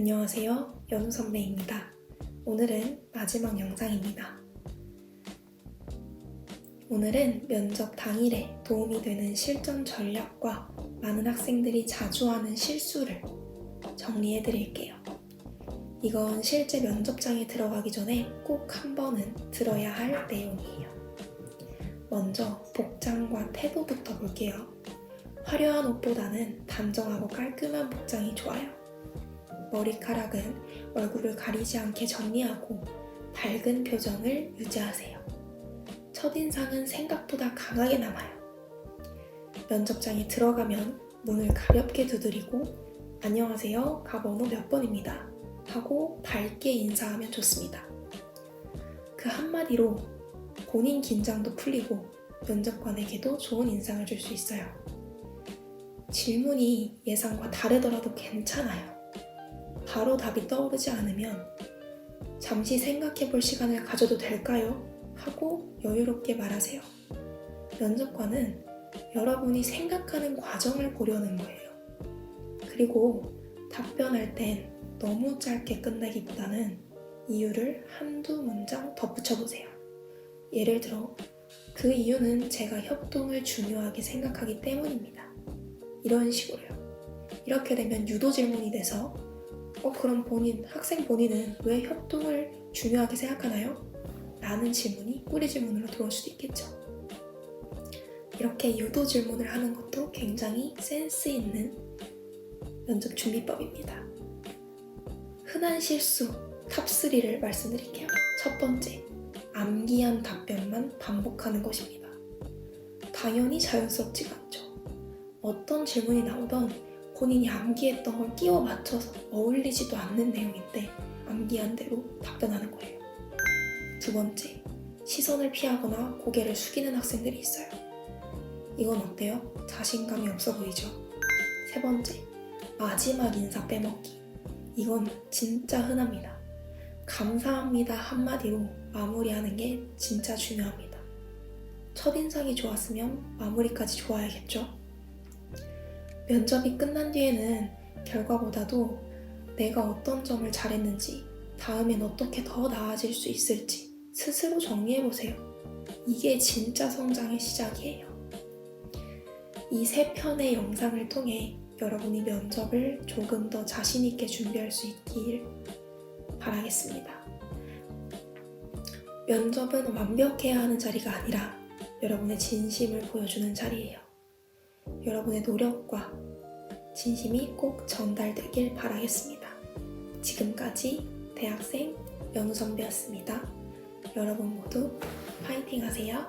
안녕하세요. 연우 선배입니다. 오늘은 마지막 영상입니다. 오늘은 면접 당일에 도움이 되는 실전 전략과 많은 학생들이 자주 하는 실수를 정리해 드릴게요. 이건 실제 면접장에 들어가기 전에 꼭 한 번은 들어야 할 내용이에요. 먼저 복장과 태도부터 볼게요. 화려한 옷보다는 단정하고 깔끔한 복장이 좋아요. 머리카락은 얼굴을 가리지 않게 정리하고 밝은 표정을 유지하세요. 첫인상은 생각보다 강하게 남아요. 면접장에 들어가면 문을 가볍게 두드리고 안녕하세요. 가번호 몇 번입니다. 하고 밝게 인사하면 좋습니다. 그 한마디로 본인 긴장도 풀리고 면접관에게도 좋은 인상을 줄 수 있어요. 질문이 예상과 다르더라도 괜찮아요. 바로 답이 떠오르지 않으면 잠시 생각해 볼 시간을 가져도 될까요? 하고 여유롭게 말하세요. 면접관은 여러분이 생각하는 과정을 보려는 거예요. 그리고 답변할 땐 너무 짧게 끝내기보다는 이유를 한두 문장 덧붙여 보세요. 예를 들어, 그 이유는 제가 협동을 중요하게 생각하기 때문입니다. 이런 식으로요. 이렇게 되면 유도 질문이 돼서 어, 그럼 본인, 학생 본인은 왜 협동을 중요하게 생각하나요? 라는 질문이 꼬리 질문으로 들어올 수도 있겠죠. 이렇게 유도 질문을 하는 것도 굉장히 센스 있는 면접 준비법입니다. 흔한 실수 탑3를 말씀드릴게요. 첫 번째, 암기한 답변만 반복하는 것입니다. 당연히 자연스럽지가 않죠. 어떤 질문이 나오던 본인이 암기했던 걸 끼워 맞춰서 어울리지도 않는 내용인데 암기한 대로 답변하는 거예요. 두 번째, 시선을 피하거나 고개를 숙이는 학생들이 있어요. 이건 어때요? 자신감이 없어 보이죠? 세 번째, 마지막 인사 빼먹기. 이건 진짜 흔합니다. 감사합니다 한마디로 마무리하는 게 진짜 중요합니다. 첫인상이 좋았으면 마무리까지 좋아야겠죠? 면접이 끝난 뒤에는 결과보다도 내가 어떤 점을 잘했는지, 다음엔 어떻게 더 나아질 수 있을지 스스로 정리해보세요. 이게 진짜 성장의 시작이에요. 이 세 편의 영상을 통해 여러분이 면접을 조금 더 자신있게 준비할 수 있길 바라겠습니다. 면접은 완벽해야 하는 자리가 아니라 여러분의 진심을 보여주는 자리예요. 여러분의 노력과 진심이 꼭 전달되길 바라겠습니다. 지금까지 대학생 연우 선배였습니다. 여러분 모두 파이팅 하세요.